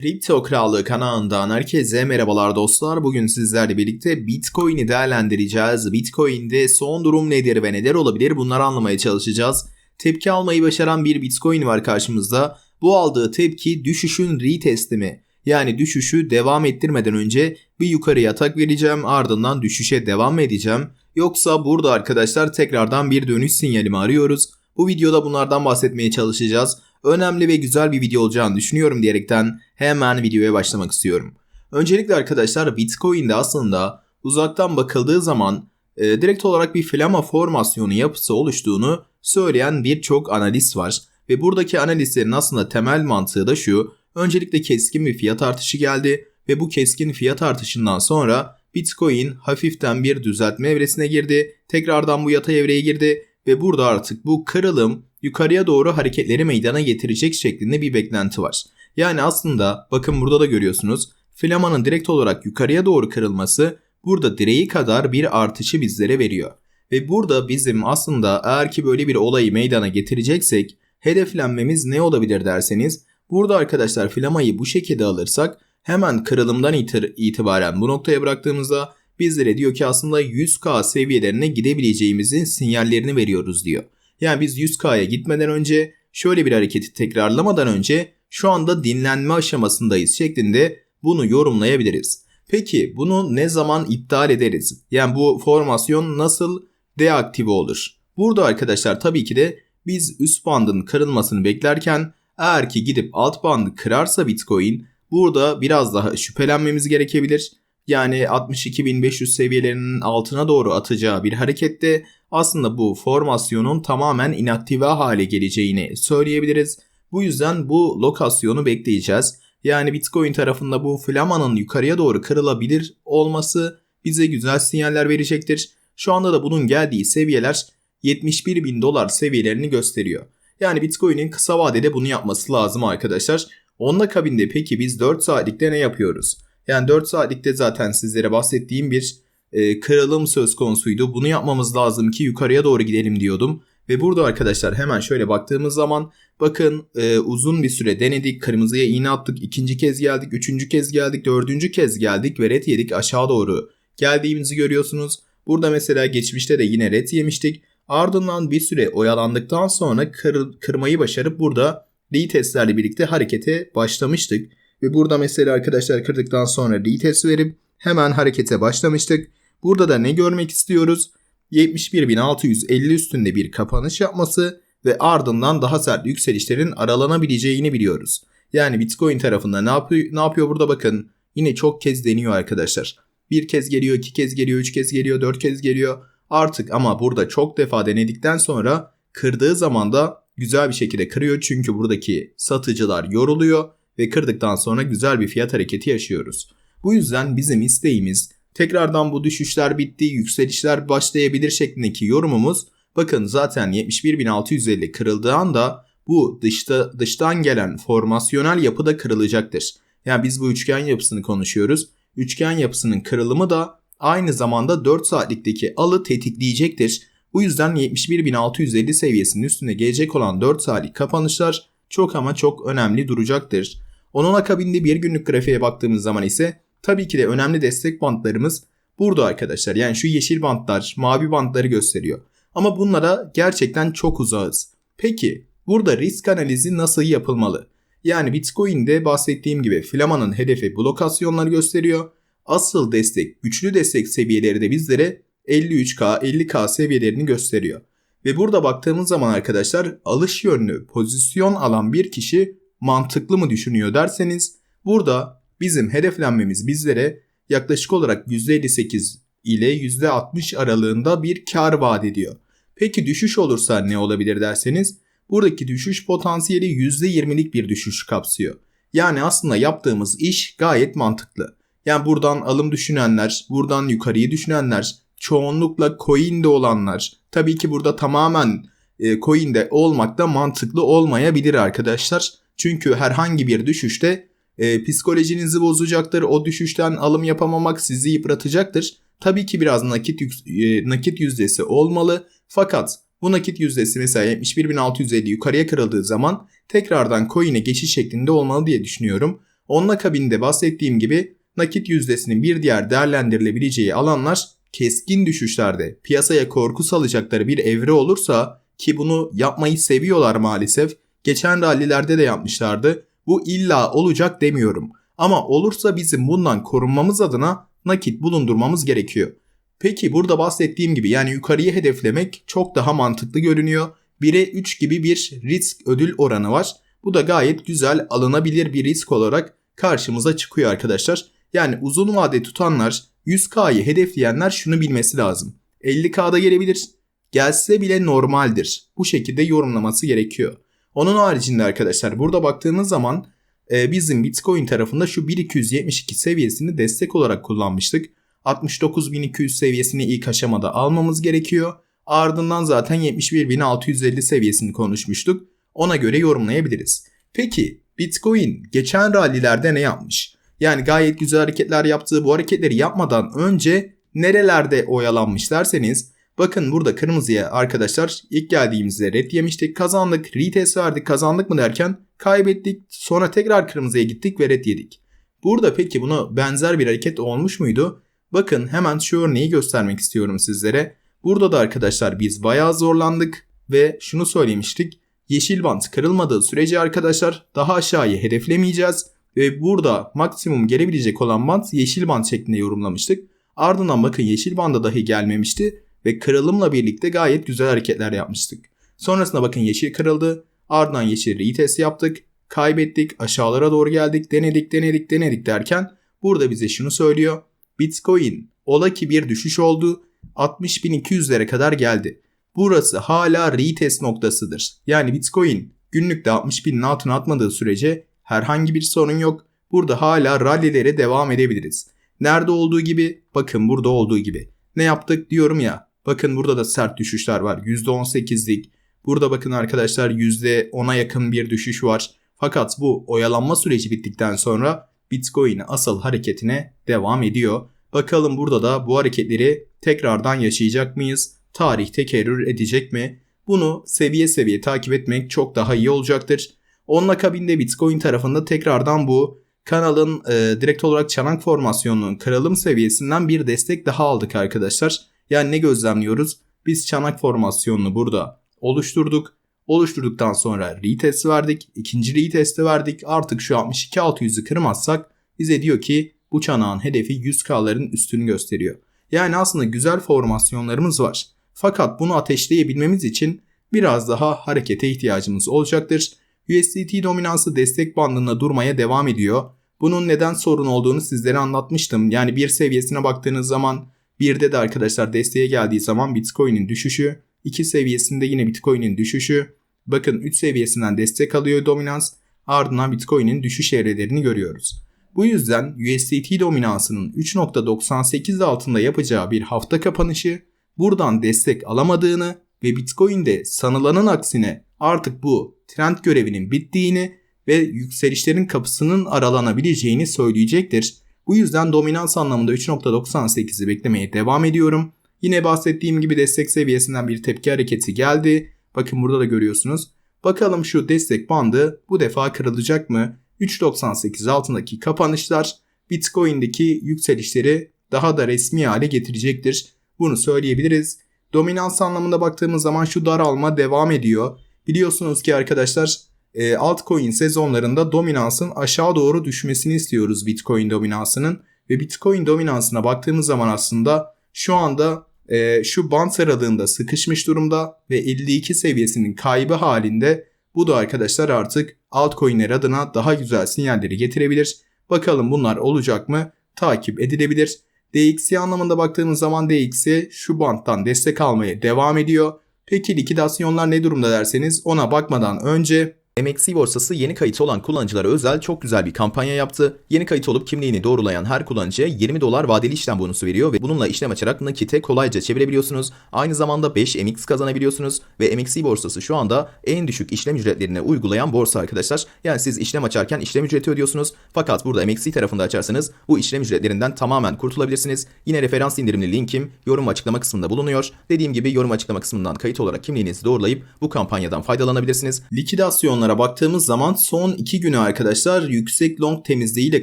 Kripto Krallığı kanalından herkese merhabalar dostlar. Bugün sizlerle birlikte Bitcoin'i değerlendireceğiz. Bitcoin'de son durum nedir ve neler olabilir bunları anlamaya çalışacağız. Tepki almayı başaran bir Bitcoin var karşımızda. Bu aldığı tepki düşüşün retesti mi? Yani düşüşü devam ettirmeden önce bir yukarıya atak vereceğim ardından düşüşe devam edeceğim. Yoksa burada arkadaşlar tekrardan bir dönüş sinyali mi arıyoruz? Bu videoda bunlardan bahsetmeye çalışacağız önemli ve güzel bir video olacağını düşünüyorum diyerekten hemen videoya başlamak istiyorum. Öncelikle arkadaşlar Bitcoin'de aslında uzaktan bakıldığı zaman e, direkt olarak bir flama formasyonu yapısı oluştuğunu söyleyen birçok analist var. Ve buradaki analistlerin aslında temel mantığı da şu. Öncelikle keskin bir fiyat artışı geldi ve bu keskin fiyat artışından sonra Bitcoin hafiften bir düzeltme evresine girdi. Tekrardan bu yatay evreye girdi ve burada artık bu kırılım yukarıya doğru hareketleri meydana getirecek şeklinde bir beklenti var. Yani aslında bakın burada da görüyorsunuz flamanın direkt olarak yukarıya doğru kırılması burada direği kadar bir artışı bizlere veriyor. Ve burada bizim aslında eğer ki böyle bir olayı meydana getireceksek hedeflenmemiz ne olabilir derseniz burada arkadaşlar flamayı bu şekilde alırsak hemen kırılımdan itibaren bu noktaya bıraktığımızda bizlere diyor ki aslında 100k seviyelerine gidebileceğimizin sinyallerini veriyoruz diyor. Yani biz 100K'ya gitmeden önce şöyle bir hareketi tekrarlamadan önce şu anda dinlenme aşamasındayız şeklinde bunu yorumlayabiliriz. Peki bunu ne zaman iptal ederiz? Yani bu formasyon nasıl deaktive olur? Burada arkadaşlar tabii ki de biz üst bandın kırılmasını beklerken eğer ki gidip alt bandı kırarsa Bitcoin burada biraz daha şüphelenmemiz gerekebilir. Yani 62.500 seviyelerinin altına doğru atacağı bir harekette aslında bu formasyonun tamamen inaktive hale geleceğini söyleyebiliriz. Bu yüzden bu lokasyonu bekleyeceğiz. Yani Bitcoin tarafında bu flamanın yukarıya doğru kırılabilir olması bize güzel sinyaller verecektir. Şu anda da bunun geldiği seviyeler 71 bin dolar seviyelerini gösteriyor. Yani Bitcoin'in kısa vadede bunu yapması lazım arkadaşlar. Onun akabinde peki biz 4 saatlikte ne yapıyoruz? Yani 4 saatlikte zaten sizlere bahsettiğim bir e, kırılım söz konusuydu. Bunu yapmamız lazım ki yukarıya doğru gidelim diyordum. Ve burada arkadaşlar hemen şöyle baktığımız zaman bakın e, uzun bir süre denedik. Kırmızıya iğne attık. ikinci kez geldik. Üçüncü kez geldik. Dördüncü kez geldik ve red yedik aşağı doğru. Geldiğimizi görüyorsunuz. Burada mesela geçmişte de yine red yemiştik. Ardından bir süre oyalandıktan sonra kır, kırmayı başarıp burada retestlerle birlikte harekete başlamıştık. Ve burada mesela arkadaşlar kırdıktan sonra retest verip hemen harekete başlamıştık. Burada da ne görmek istiyoruz? 71.650 üstünde bir kapanış yapması ve ardından daha sert yükselişlerin aralanabileceğini biliyoruz. Yani Bitcoin tarafında ne yapıyor, ne yapıyor burada bakın. Yine çok kez deniyor arkadaşlar. Bir kez geliyor, iki kez geliyor, üç kez geliyor, dört kez geliyor. Artık ama burada çok defa denedikten sonra kırdığı zaman da güzel bir şekilde kırıyor. Çünkü buradaki satıcılar yoruluyor ve kırdıktan sonra güzel bir fiyat hareketi yaşıyoruz. Bu yüzden bizim isteğimiz tekrardan bu düşüşler bitti, yükselişler başlayabilir şeklindeki yorumumuz bakın zaten 71.650 kırıldığı anda bu dışta, dıştan gelen formasyonel yapı da kırılacaktır. Yani biz bu üçgen yapısını konuşuyoruz. Üçgen yapısının kırılımı da aynı zamanda 4 saatlikteki alı tetikleyecektir. Bu yüzden 71.650 seviyesinin üstüne gelecek olan 4 saatlik kapanışlar çok ama çok önemli duracaktır. Onun akabinde bir günlük grafiğe baktığımız zaman ise tabii ki de önemli destek bantlarımız burada arkadaşlar. Yani şu yeşil bantlar, mavi bantları gösteriyor. Ama bunlara gerçekten çok uzağız. Peki burada risk analizi nasıl yapılmalı? Yani Bitcoin'de bahsettiğim gibi Flama'nın hedefi blokasyonları gösteriyor. Asıl destek, güçlü destek seviyeleri de bizlere 53K, 50K seviyelerini gösteriyor. Ve burada baktığımız zaman arkadaşlar alış yönlü pozisyon alan bir kişi mantıklı mı düşünüyor derseniz burada bizim hedeflenmemiz bizlere yaklaşık olarak %58 ile %60 aralığında bir kar vaat ediyor. Peki düşüş olursa ne olabilir derseniz buradaki düşüş potansiyeli %20'lik bir düşüş kapsıyor. Yani aslında yaptığımız iş gayet mantıklı. Yani buradan alım düşünenler, buradan yukarıyı düşünenler, çoğunlukla coin'de olanlar, tabii ki burada tamamen e, coin'de olmak da mantıklı olmayabilir arkadaşlar. Çünkü herhangi bir düşüşte e, psikolojinizi bozacaktır. O düşüşten alım yapamamak sizi yıpratacaktır. Tabii ki biraz nakit e, nakit yüzdesi olmalı. Fakat bu nakit yüzdesi mesela 71.650 yukarıya kırıldığı zaman tekrardan coin'e geçiş şeklinde olmalı diye düşünüyorum. Onun akabinde bahsettiğim gibi nakit yüzdesinin bir diğer değerlendirilebileceği alanlar keskin düşüşlerde piyasaya korku salacakları bir evre olursa ki bunu yapmayı seviyorlar maalesef. Geçen rallilerde de yapmışlardı. Bu illa olacak demiyorum. Ama olursa bizim bundan korunmamız adına nakit bulundurmamız gerekiyor. Peki burada bahsettiğim gibi yani yukarıyı hedeflemek çok daha mantıklı görünüyor. 1'e 3 gibi bir risk ödül oranı var. Bu da gayet güzel alınabilir bir risk olarak karşımıza çıkıyor arkadaşlar. Yani uzun vade tutanlar 100K'yı hedefleyenler şunu bilmesi lazım. 50K'da gelebilir. Gelse bile normaldir. Bu şekilde yorumlaması gerekiyor. Onun haricinde arkadaşlar burada baktığımız zaman e, bizim Bitcoin tarafında şu 1272 seviyesini destek olarak kullanmıştık. 69.200 seviyesini ilk aşamada almamız gerekiyor. Ardından zaten 71.650 seviyesini konuşmuştuk. Ona göre yorumlayabiliriz. Peki Bitcoin geçen rallilerde ne yapmış? Yani gayet güzel hareketler yaptığı bu hareketleri yapmadan önce nerelerde oyalanmış derseniz bakın burada kırmızıya arkadaşlar ilk geldiğimizde red yemiştik kazandık retest verdik kazandık mı derken kaybettik sonra tekrar kırmızıya gittik ve red yedik. Burada peki buna benzer bir hareket olmuş muydu? Bakın hemen şu örneği göstermek istiyorum sizlere. Burada da arkadaşlar biz bayağı zorlandık ve şunu söylemiştik. Yeşil bant kırılmadığı sürece arkadaşlar daha aşağıyı hedeflemeyeceğiz ve burada maksimum gelebilecek olan bant yeşil bant şeklinde yorumlamıştık. Ardından bakın yeşil banda dahi gelmemişti ve kırılımla birlikte gayet güzel hareketler yapmıştık. Sonrasında bakın yeşil kırıldı. Ardından yeşil retest yaptık. Kaybettik. Aşağılara doğru geldik. Denedik denedik denedik derken burada bize şunu söylüyor. Bitcoin ola ki bir düşüş oldu. 60.200'lere kadar geldi. Burası hala retest noktasıdır. Yani Bitcoin günlükte 60.000'in altına atmadığı sürece herhangi bir sorun yok. Burada hala rallilere devam edebiliriz. Nerede olduğu gibi bakın burada olduğu gibi. Ne yaptık diyorum ya. Bakın burada da sert düşüşler var. %18'lik. Burada bakın arkadaşlar %10'a yakın bir düşüş var. Fakat bu oyalanma süreci bittikten sonra Bitcoin asıl hareketine devam ediyor. Bakalım burada da bu hareketleri tekrardan yaşayacak mıyız? Tarih tekerrür edecek mi? Bunu seviye seviye takip etmek çok daha iyi olacaktır. Onun akabinde Bitcoin tarafında tekrardan bu kanalın e, direkt olarak çanak formasyonunun kırılım seviyesinden bir destek daha aldık arkadaşlar. Yani ne gözlemliyoruz? Biz çanak formasyonunu burada oluşturduk. Oluşturduktan sonra retest verdik. ikinci retesti verdik. Artık şu 62-600'ü kırmazsak bize diyor ki bu çanağın hedefi 100K'ların üstünü gösteriyor. Yani aslında güzel formasyonlarımız var. Fakat bunu ateşleyebilmemiz için biraz daha harekete ihtiyacımız olacaktır. USDT dominansı destek bandında durmaya devam ediyor. Bunun neden sorun olduğunu sizlere anlatmıştım. Yani bir seviyesine baktığınız zaman birde de arkadaşlar desteğe geldiği zaman Bitcoin'in düşüşü, 2 seviyesinde yine Bitcoin'in düşüşü, bakın 3 seviyesinden destek alıyor dominans, ardından Bitcoin'in düşüş evrelerini görüyoruz. Bu yüzden USDT dominansının 3.98 altında yapacağı bir hafta kapanışı buradan destek alamadığını ve Bitcoin'de sanılanın aksine artık bu trend görevinin bittiğini ve yükselişlerin kapısının aralanabileceğini söyleyecektir. Bu yüzden dominans anlamında 3.98'i beklemeye devam ediyorum. Yine bahsettiğim gibi destek seviyesinden bir tepki hareketi geldi. Bakın burada da görüyorsunuz. Bakalım şu destek bandı bu defa kırılacak mı? 3.98 altındaki kapanışlar Bitcoin'deki yükselişleri daha da resmi hale getirecektir. Bunu söyleyebiliriz. Dominans anlamında baktığımız zaman şu daralma devam ediyor. Biliyorsunuz ki arkadaşlar e, altcoin sezonlarında dominansın aşağı doğru düşmesini istiyoruz Bitcoin dominansının. Ve Bitcoin dominansına baktığımız zaman aslında şu anda e, şu band aralığında sıkışmış durumda ve 52 seviyesinin kaybı halinde bu da arkadaşlar artık altcoin'ler adına daha güzel sinyalleri getirebilir. Bakalım bunlar olacak mı? Takip edilebilir. DXY anlamında baktığımız zaman DXY şu banttan destek almaya devam ediyor. Peki likidasyonlar ne durumda derseniz ona bakmadan önce MXC borsası yeni kayıt olan kullanıcılara özel çok güzel bir kampanya yaptı. Yeni kayıt olup kimliğini doğrulayan her kullanıcıya 20 dolar vadeli işlem bonusu veriyor ve bununla işlem açarak nakite kolayca çevirebiliyorsunuz. Aynı zamanda 5 MX kazanabiliyorsunuz ve MXC borsası şu anda en düşük işlem ücretlerine uygulayan borsa arkadaşlar. Yani siz işlem açarken işlem ücreti ödüyorsunuz. Fakat burada MXC tarafında açarsanız bu işlem ücretlerinden tamamen kurtulabilirsiniz. Yine referans indirimli linkim yorum açıklama kısmında bulunuyor. Dediğim gibi yorum açıklama kısmından kayıt olarak kimliğinizi doğrulayıp bu kampanyadan faydalanabilirsiniz. likidasyon aksiyonlara baktığımız zaman son 2 günü arkadaşlar yüksek long temizliğiyle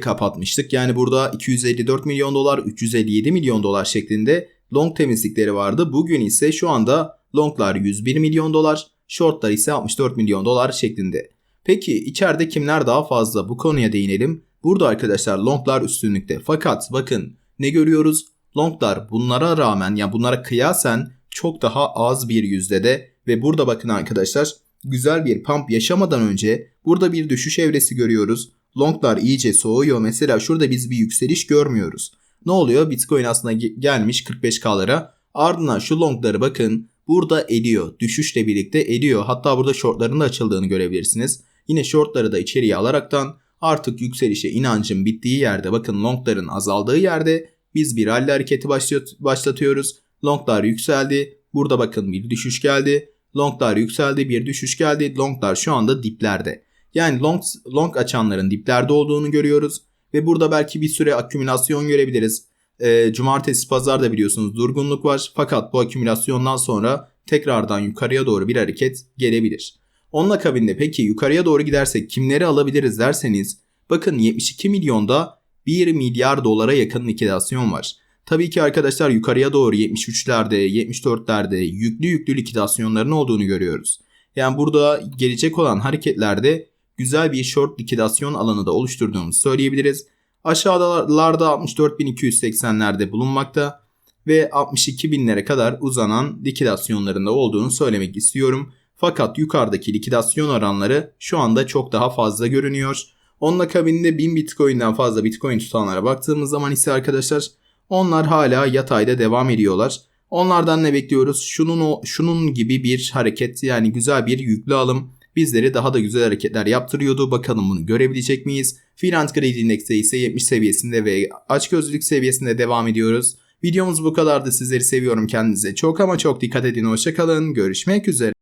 kapatmıştık. Yani burada 254 milyon dolar, 357 milyon dolar şeklinde long temizlikleri vardı. Bugün ise şu anda longlar 101 milyon dolar, shortlar ise 64 milyon dolar şeklinde. Peki içeride kimler daha fazla bu konuya değinelim. Burada arkadaşlar longlar üstünlükte. Fakat bakın ne görüyoruz? Longlar bunlara rağmen ya yani bunlara kıyasen çok daha az bir yüzdede ve burada bakın arkadaşlar güzel bir pump yaşamadan önce burada bir düşüş evresi görüyoruz. Longlar iyice soğuyor. Mesela şurada biz bir yükseliş görmüyoruz. Ne oluyor? Bitcoin aslında gelmiş 45K'lara. Ardından şu longları bakın burada ediyor. Düşüşle birlikte ediyor. Hatta burada shortların da açıldığını görebilirsiniz. Yine shortları da içeriye alaraktan artık yükselişe inancın bittiği yerde bakın longların azaldığı yerde biz bir rally hareketi başlatıyoruz. Longlar yükseldi. Burada bakın bir düşüş geldi. Longlar yükseldi, bir düşüş geldi. Longlar şu anda diplerde. Yani long, long açanların diplerde olduğunu görüyoruz. Ve burada belki bir süre akümülasyon görebiliriz. E, cumartesi pazar da biliyorsunuz durgunluk var. Fakat bu akümülasyondan sonra tekrardan yukarıya doğru bir hareket gelebilir. Onun akabinde peki yukarıya doğru gidersek kimleri alabiliriz derseniz bakın 72 milyonda 1 milyar dolara yakın likidasyon var. Tabii ki arkadaşlar yukarıya doğru 73'lerde, 74'lerde yüklü yüklü likidasyonların olduğunu görüyoruz. Yani burada gelecek olan hareketlerde güzel bir short likidasyon alanı da oluşturduğumuzu söyleyebiliriz. Aşağılarda 64.280'lerde bulunmakta ve 62.000'lere kadar uzanan likidasyonlarında olduğunu söylemek istiyorum. Fakat yukarıdaki likidasyon oranları şu anda çok daha fazla görünüyor. Onun akabinde 1000 Bitcoin'den fazla Bitcoin tutanlara baktığımız zaman ise arkadaşlar onlar hala yatayda devam ediyorlar. Onlardan ne bekliyoruz? Şunun o şunun gibi bir hareket yani güzel bir yüklü alım bizleri daha da güzel hareketler yaptırıyordu. Bakalım bunu görebilecek miyiz? Finans Grade Index'te ise 70 seviyesinde ve açgözlülük seviyesinde devam ediyoruz. Videomuz bu kadardı. Sizleri seviyorum. Kendinize çok ama çok dikkat edin. Hoşçakalın. Görüşmek üzere.